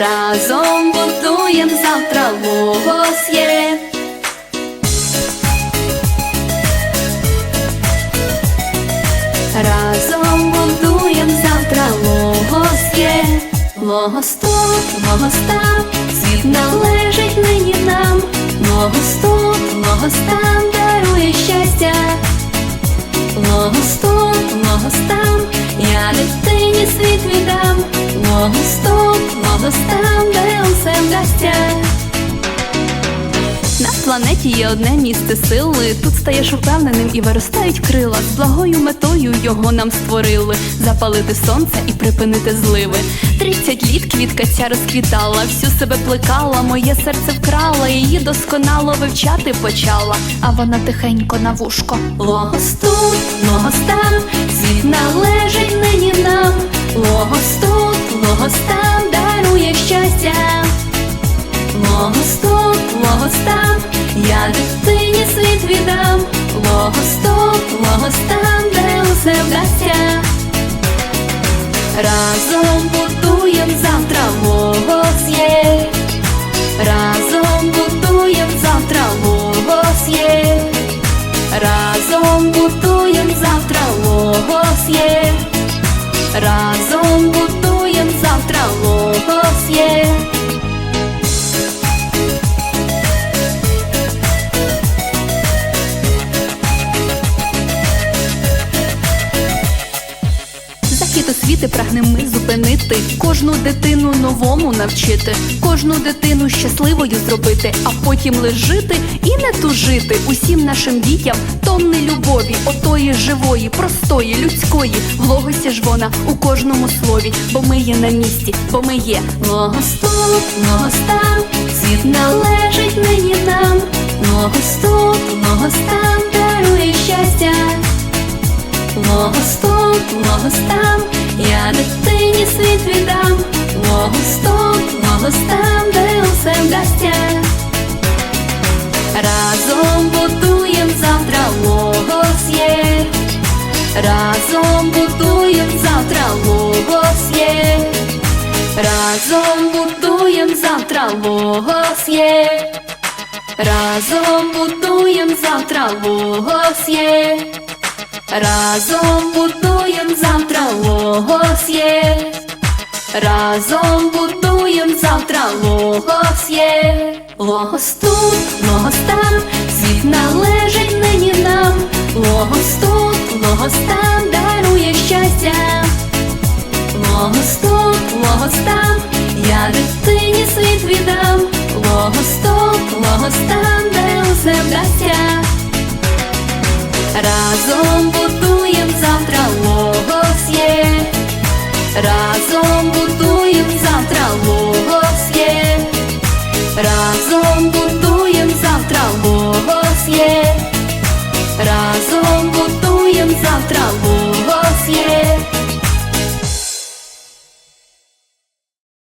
Разом будуєм завтра логос є. Разом будуєм завтра логос є. Логос тут, логос там, світ належить нині нам. Логос тут, логос там дарує щастя. Логос тут, логос там, я дитині світ віддам. Вдасться. На планеті є одне місце сили. Тут стаєш упевненим і виростають крила. З благою метою його нам створили запалити сонце і припинити зливи. Тридцять літ квітка ця розквітала, всю себе плекала, моє серце вкрала, її досконало вивчати почала. А вона тихенько на вушко. Логос тут, логос там, світ належить нині нам. Логос тут, Логос тут, логос там, я дитині світ віддам. Логос тут, логос там, де усе вдасться. Разом будуєм завтра логос є. Разом будуєм завтра логос є. Разом будуєм завтра логос є. Разом будуєм завтра логос Захід освіти прагнем ми зупинити, кожну дитину новому навчити, кожну дитину щасливою зробити, а потім лиш жити і не тужити усім нашим дітям тонни любові, отої живої, простої, людської. В логосі ж вона у кожному слові, бо ми є на місці, бо ми є логос там, світ належить нині нам. Логос там дарує щастя. Логос тут, логос там, я дитині світ віддам. Логос тут, логос там, де усе вдасться. Разом будуєм завтра логос є. Разом будуєм завтра логос є. Разом будуєм завтра логос є. Разом будуєм завтра логос є. Разом будуєм завтра логос є. Разом будуєм завтра логос є. Логос тут, логос там, світ належить нині нам. Логос тут, логос там дарує щастя. Логос тут, логос там, я дитині світ віддам. Логос тут, логос там, де усе вдасться. Разом будуєм завтра логос є, разом будуєм завтра логос є, разом будуєм завтра логос є.